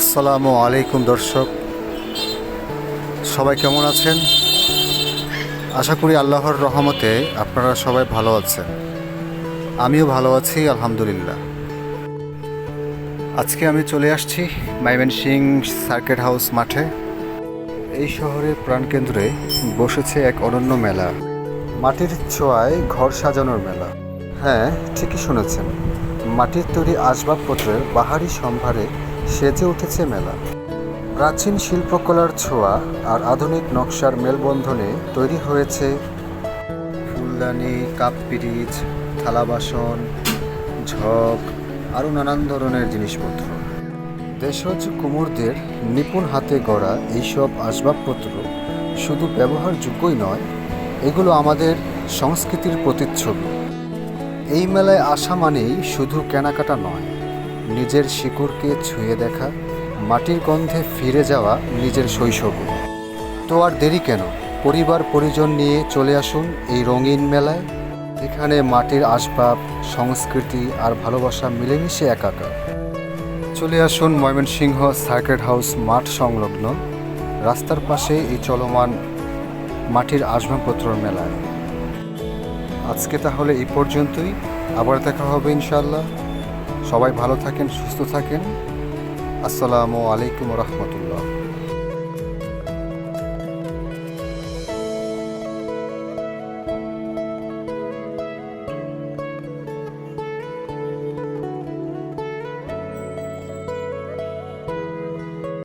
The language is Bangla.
আসসালামু আলাইকুম দর্শক। সবাই কেমন আছেন? আশা করি আল্লাহর রহমতে আপনারা সবাই ভালো আছেন। আমিও ভালো আছি, আলহামদুলিল্লাহ। আজকে আমি চলে আসছি মাইমেন সিং সার্কিট হাউস মাঠে। এই শহরের প্রাণকেন্দ্রে বসেছে এক অনন্য মেলা। মাটির ছোঁয়ায় ঘর সাজানোর মেলা। হ্যাঁ ঠিকই শুনেছেন। মাটির তৈরি আসবাবপত্রের বাহারি সম্ভারে সেজে উঠেছে মেলা। প্রাচীন শিল্পকলার ছোঁয়া আর আধুনিক নকশার মেলবন্ধনে তৈরি হয়েছে ফুলদানি কাপ পিরিচ থালা বাসন ঝক আরও নানান ধরনের জিনিসপত্র। দেশজ কুমোরদের নিপুণ হাতে গড়া এইসব আসবাবপত্র শুধু ব্যবহারযোগ্যই নয়, এগুলো আমাদের সংস্কৃতির প্রতিচ্ছবি। এই মেলায় আসা মানেই শুধু কেনাকাটা নয়। নিজের শিকড়কে ছুঁয়ে দেখা, মাটির গন্ধে ফিরে যাওয়া নিজের শৈশবে। তো আর দেরি কেন? পরিবার পরিজন নিয়ে চলে আসুন এই রঙিন মেলায়। এখানে মাটির আসবাব, সংস্কৃতি আর ভালোবাসা মিলেমিশে একাকার। চলে আসুন ময়মনসিংহ সার্কেট হাউস মাঠ সংলগ্ন, রাস্তার পাশে এই চলমান মাটির আসবাবপত্রর মেলায়। আজকে তাহলে এই পর্যন্তই। আবার দেখা হবে ইনশাল্লাহ সবাই ভালো থাকেন সুস্থ থাকেন। আসসালামু আলাইকুম রহমতুল্লাহ।